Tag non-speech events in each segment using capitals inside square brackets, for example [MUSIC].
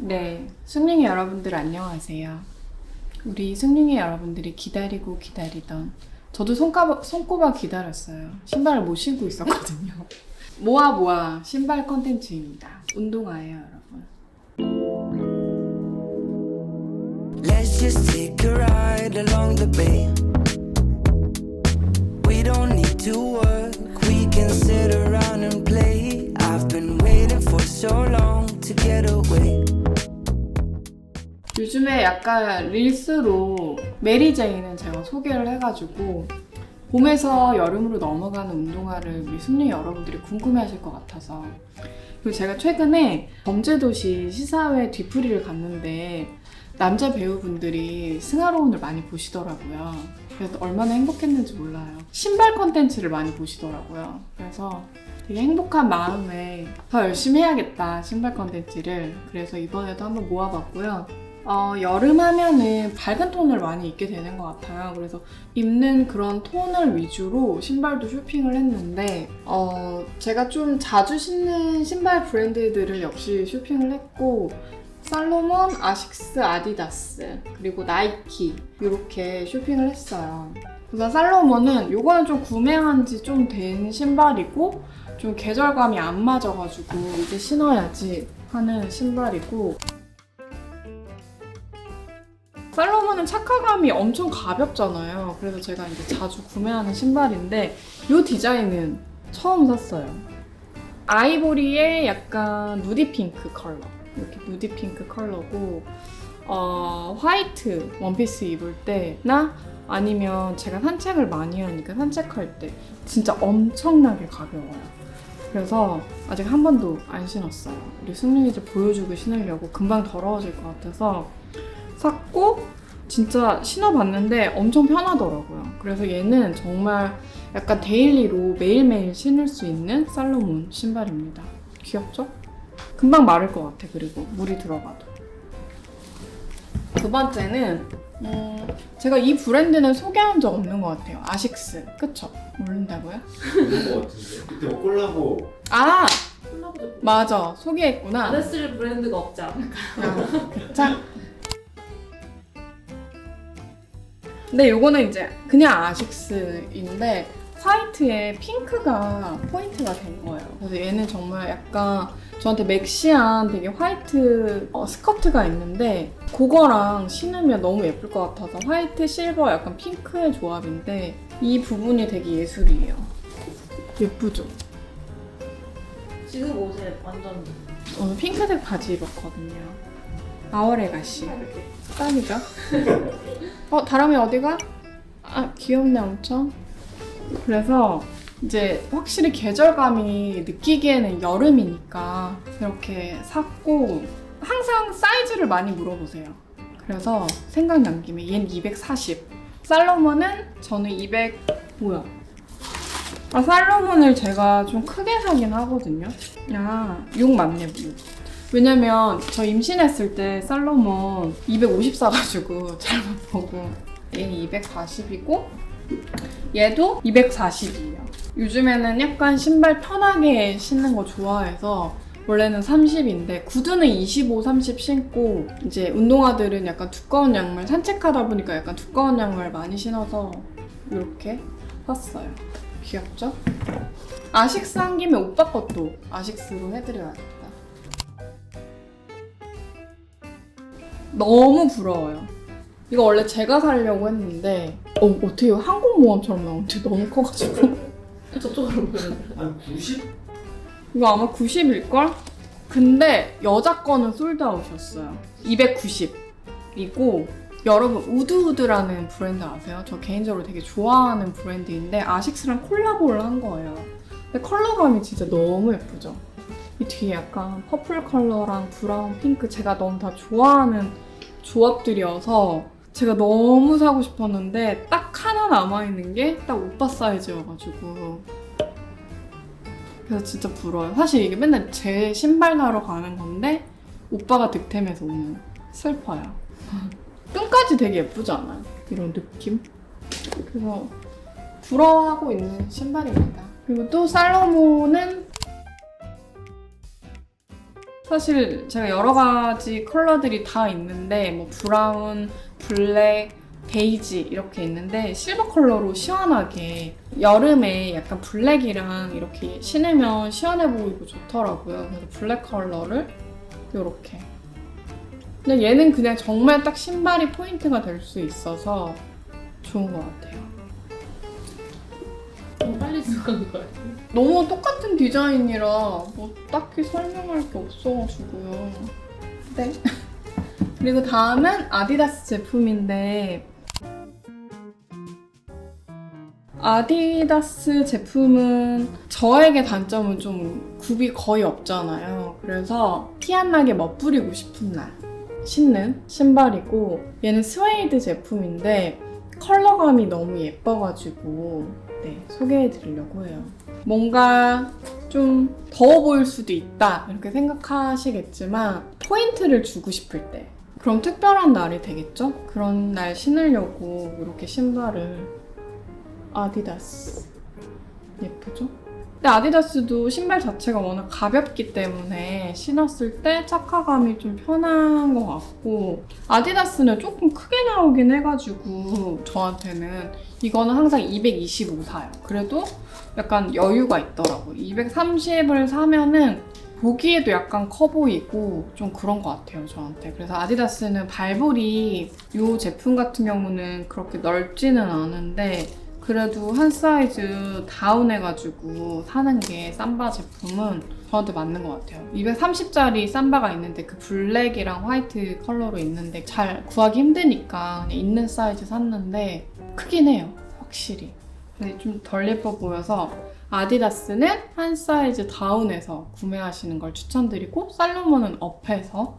네, 승룡이 여러분들 안녕하세요. 우리 승룡이 여러분들이 기다리고 기다리던 저도 손꼽아, 손꼽아 기다렸어요. 신발을 못 신고 있었거든요. [LAUGHS] 모아 모아 신발 컨텐츠입니다. 운동화예요, 여러분. Let's just take a ride along the bay. 요즘에 약간 릴스로 메리제이는 제가 소개를 해가지고 봄에서 여름으로 넘어가는 운동화를 우리 승리 여러분들이 궁금해하실 것 같아서 그리고 제가 최근에 범죄도시 시사회 뒤풀이를 갔는데 남자 배우분들이 승하로운을 많이 보시더라고요. 그래서 얼마나 행복했는지 몰라요. 신발 컨텐츠를 많이 보시더라고요. 그래서 되게 행복한 마음에 더 열심히 해야겠다 신발 컨텐츠를 그래서 이번에도 한번 모아봤고요. 어, 여름 하면은 밝은 톤을 많이 입게 되는 것 같아요. 그래서 입는 그런 톤을 위주로 신발도 쇼핑을 했는데, 어, 제가 좀 자주 신는 신발 브랜드들을 역시 쇼핑을 했고, 살로몬, 아식스, 아디다스, 그리고 나이키, 이렇게 쇼핑을 했어요. 우선 살로몬은 요거는 좀 구매한 지 좀 된 신발이고, 좀 계절감이 안 맞아가지고 이제 신어야지 하는 신발이고, 살로몬은 착화감이 엄청 가볍잖아요. 그래서 제가 이제 자주 구매하는 신발인데 이 디자인은 처음 샀어요. 아이보리의 약간 누디 핑크 컬러. 이렇게 누디 핑크 컬러고 어, 화이트 원피스 입을 때나 아니면 제가 산책을 많이 하니까 산책할 때 진짜 엄청나게 가벼워요. 그래서 아직 한 번도 안 신었어요. 우리 승윤이들 보여주고 신으려고 금방 더러워질 것 같아서 샀고 진짜 신어봤는데 엄청 편하더라고요. 그래서 얘는 정말 약간 데일리로 매일매일 신을 수 있는 살로몬 신발입니다. 귀엽죠? 금방 마를 것 같아. 그리고 물이 들어가도. 두 번째는 음, 제가 이 브랜드는 소개한 적 없는 것 같아요. 아식스. 그쵸? 모른다고요? 같은데 그때 뭐 콜라보 아! 콜라보도 맞아. 소개했구나. 안 했을 브랜드가 없지 않을까? 자. 근데 요거는 이제 그냥 아식스인데 화이트에 핑크가 포인트가 된 거예요. 그래서 얘는 정말 약간 저한테 맥시한 되게 화이트 어, 스커트가 있는데 그거랑 신으면 너무 예쁠 것 같아서 화이트, 실버, 약간 핑크의 조합인데 이 부분이 되게 예술이에요. 예쁘죠? 지금 옷에 완전 오늘 핑크색 바지 입었거든요. 아월의 가시. 이렇게 딱이죠? [LAUGHS] 어, 다람이 어디가? 아, 귀엽네, 엄청. 그래서 이제 확실히 계절감이 느끼기에는 여름이니까 이렇게 샀고 항상 사이즈를 많이 물어보세요. 그래서 생각난 김에 얘는 240. 살로몬은 저는 200 뭐야? 아 살로몬을 제가 좀 크게 사긴 하거든요. 아, 6 맞네, 6. 왜냐면 저 임신했을 때 살로몬 250 사가지고 [LAUGHS] 잘못 보고 얘는 240이고 얘도 240이에요. 요즘에는 약간 신발 편하게 신는 거 좋아해서 원래는 30인데 구두는 25, 30 신고 이제 운동화들은 약간 두꺼운 양말 산책하다 보니까 약간 두꺼운 양말 많이 신어서 이렇게 샀어요. 귀엽죠? 아식스 한 김에 오빠 것도 아식스로 해드려야겠 너무 부러워요. 이거 원래 제가 사려고 했는데 어, 어떻게 항공모함처럼 나오는데 [LAUGHS] 너무 커가지고 저쪽으로 보는 한 90? 이거 아마 90일걸? 근데 여자 거는 솔드아웃이었어요 290이고 여러분 우드우드라는 브랜드 아세요? 저 개인적으로 되게 좋아하는 브랜드인데 아식스랑 콜라보를 한 거예요 근데 컬러감이 진짜 너무 예쁘죠? 이 뒤에 약간 퍼플 컬러랑 브라운 핑크 제가 너무 다 좋아하는 조합들이어서 제가 너무 사고 싶었는데 딱 하나 남아있는 게 딱 오빠 사이즈여가지고 그래서 진짜 부러워요. 사실 이게 맨날 제 신발 사러 가는 건데 오빠가 득템해서 오는 슬퍼요. [LAUGHS] 끈까지 되게 예쁘지 않아요? 이런 느낌? 그래서 부러워하고 있는 신발입니다. 그리고 또 살로몬은 사실 제가 여러 가지 컬러들이 다 있는데 뭐 브라운, 블랙, 베이지 이렇게 있는데 실버 컬러로 시원하게 여름에 약간 블랙이랑 이렇게 신으면 시원해 보이고 좋더라고요. 그래서 블랙 컬러를 이렇게. 근데 얘는 그냥 정말 딱 신발이 포인트가 될 수 있어서 좋은 것 같아요. 너무 빨리 들어간 거야. 너무 똑같은 디자인이라 뭐 딱히 설명할 게 없어가지고요. 네. [LAUGHS] 그리고 다음은 아디다스 제품인데 아디다스 제품은 저에게 단점은 좀 굽이 거의 없잖아요. 그래서 티 안 나게 멋부리고 싶은 날 신는 신발이고 얘는 스웨이드 제품인데 컬러감이 너무 예뻐가지고 네, 소개해드리려고 해요. 뭔가 좀 더워 보일 수도 있다 이렇게 생각하시겠지만 포인트를 주고 싶을 때 그럼 특별한 날이 되겠죠? 그런 날 신으려고 이렇게 신발을 아디다스 예쁘죠? 근데 아디다스도 신발 자체가 워낙 가볍기 때문에 신었을 때 착화감이 좀 편한 것 같고 아디다스는 조금 크게 나오긴 해가지고 저한테는 이거는 항상 225 사요. 그래도 약간 여유가 있더라고요. 230을 사면은 보기에도 약간 커 보이고 좀 그런 것 같아요, 저한테. 그래서 아디다스는 발볼이 이 제품 같은 경우는 그렇게 넓지는 않은데 그래도 한 사이즈 다운해가지고 사는 게 삼바 제품은 저한테 맞는 것 같아요. 230짜리 삼바가 있는데 그 블랙이랑 화이트 컬러로 있는데 잘 구하기 힘드니까 그냥 있는 사이즈 샀는데 크긴 해요, 확실히. 근데 좀 덜 예뻐 보여서 아디다스는 한 사이즈 다운해서 구매하시는 걸 추천드리고 살로몬은 업해서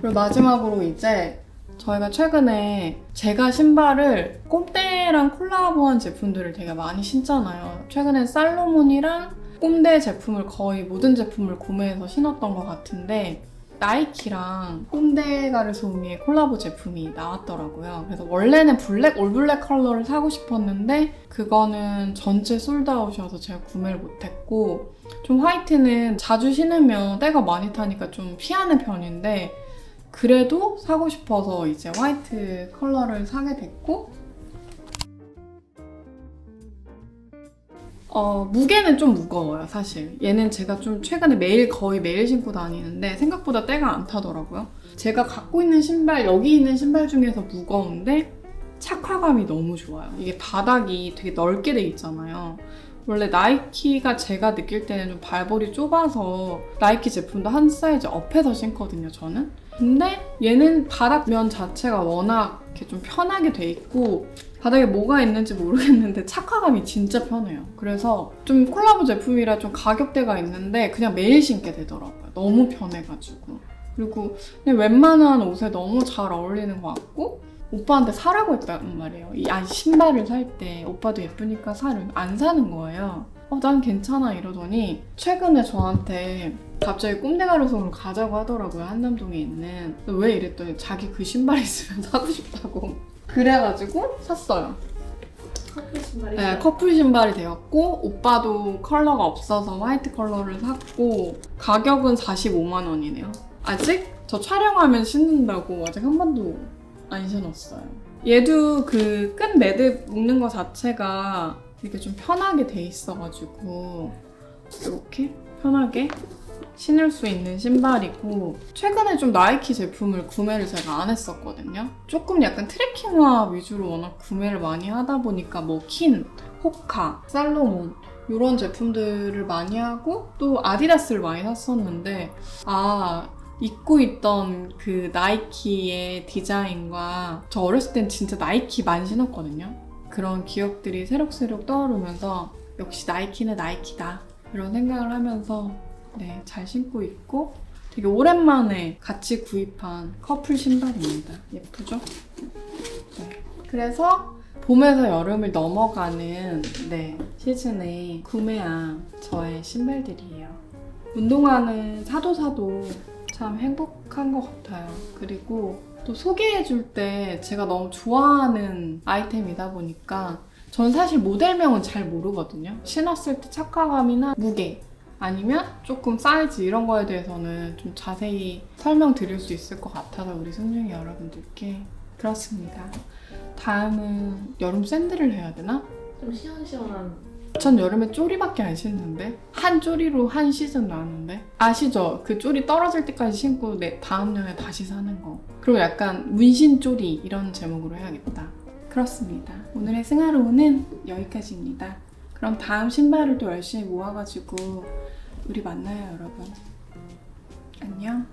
그리고 마지막으로 이제 저희가 최근에 제가 신발을 꼼대랑 콜라보한 제품들을 되게 많이 신잖아요. 최근에 살로몬이랑 꼼대 제품을 거의 모든 제품을 구매해서 신었던 것 같은데 나이키랑 꼼데 가르소미의 콜라보 제품이 나왔더라고요. 그래서 원래는 블랙, 올블랙 컬러를 사고 싶었는데 그거는 전체 솔드아웃이어서 제가 구매를 못했고 좀 화이트는 자주 신으면 때가 많이 타니까 좀 피하는 편인데 그래도 사고 싶어서 이제 화이트 컬러를 사게 됐고 어, 무게는 좀 무거워요, 사실. 얘는 제가 좀 최근에 매일 거의 매일 신고 다니는데 생각보다 때가 안 타더라고요. 제가 갖고 있는 신발, 여기 있는 신발 중에서 무거운데 착화감이 너무 좋아요. 이게 바닥이 되게 넓게 돼 있잖아요. 원래 나이키가 제가 느낄 때는 좀 발볼이 좁아서 나이키 제품도 한 사이즈 업해서 신거든요, 저는. 근데 얘는 바닥면 자체가 워낙 이렇게 좀 편하게 돼 있고 바닥에 뭐가 있는지 모르겠는데 착화감이 진짜 편해요. 그래서 좀 콜라보 제품이라 좀 가격대가 있는데 그냥 매일 신게 되더라고요. 너무 편해가지고. 그리고 웬만한 옷에 너무 잘 어울리는 것 같고 오빠한테 사라고 했단 말이에요. 이 아니 신발을 살 때 오빠도 예쁘니까 사를 안 사는 거예요. 어, 난 괜찮아 이러더니 최근에 저한테 갑자기 꼼데가루송을 가자고 하더라고요. 한남동에 있는. 왜 이랬더니 자기 그 신발 있으면 [LAUGHS] 사고 싶다고. 그래가지고 샀어요. 커플 신발이. 네, 커플 신발이 되었고 오빠도 컬러가 없어서 화이트 컬러를 샀고 가격은 45만 원이네요. 아직 저 촬영하면 신는다고 아직 한 번도 안 신었어요. 얘도 그 끈 매듭 묶는 거 자체가 이렇게 좀 편하게 돼 있어가지고 이렇게 편하게 신을 수 있는 신발이고 최근에 좀 나이키 제품을 구매를 제가 안 했었거든요. 조금 약간 트레킹화 위주로 워낙 구매를 많이 하다 보니까 뭐 킨, 호카, 살로몬 이런 제품들을 많이 하고 또 아디다스를 많이 샀었는데 아 입고 있던 그 나이키의 디자인과 저 어렸을 땐 진짜 나이키만 신었거든요. 그런 기억들이 새록새록 떠오르면서 역시 나이키는 나이키다 이런 생각을 하면서 네, 잘 신고 있고 되게 오랜만에 같이 구입한 커플 신발입니다. 예쁘죠? 네. 그래서 봄에서 여름을 넘어가는 네, 시즌에 구매한 저의 신발들이에요. 운동화는 사도 사도 참 행복한 것 같아요. 그리고 또 소개해줄 때 제가 너무 좋아하는 아이템이다 보니까 전 사실 모델명은 잘 모르거든요. 신었을 때 착화감이나 무게 아니면 조금 사이즈 이런 거에 대해서는 좀 자세히 설명드릴 수 있을 것 같아서 우리 승중이 여러분들께 그렇습니다. 다음은 여름 샌들을 해야 되나? 좀 시원시원한 전 여름에 쪼리밖에 안 신는데 한 쪼리로 한 시즌 나왔는데? 아시죠? 그 쪼리 떨어질 때까지 신고 내 다음 년에 다시 사는 거. 그리고 약간 문신 쪼리 이런 제목으로 해야겠다. 그렇습니다. 오늘의 승하로우는 여기까지입니다. 그럼 다음 신발을 또 열심히 모아가지고 우리 만나요 여러분. 안녕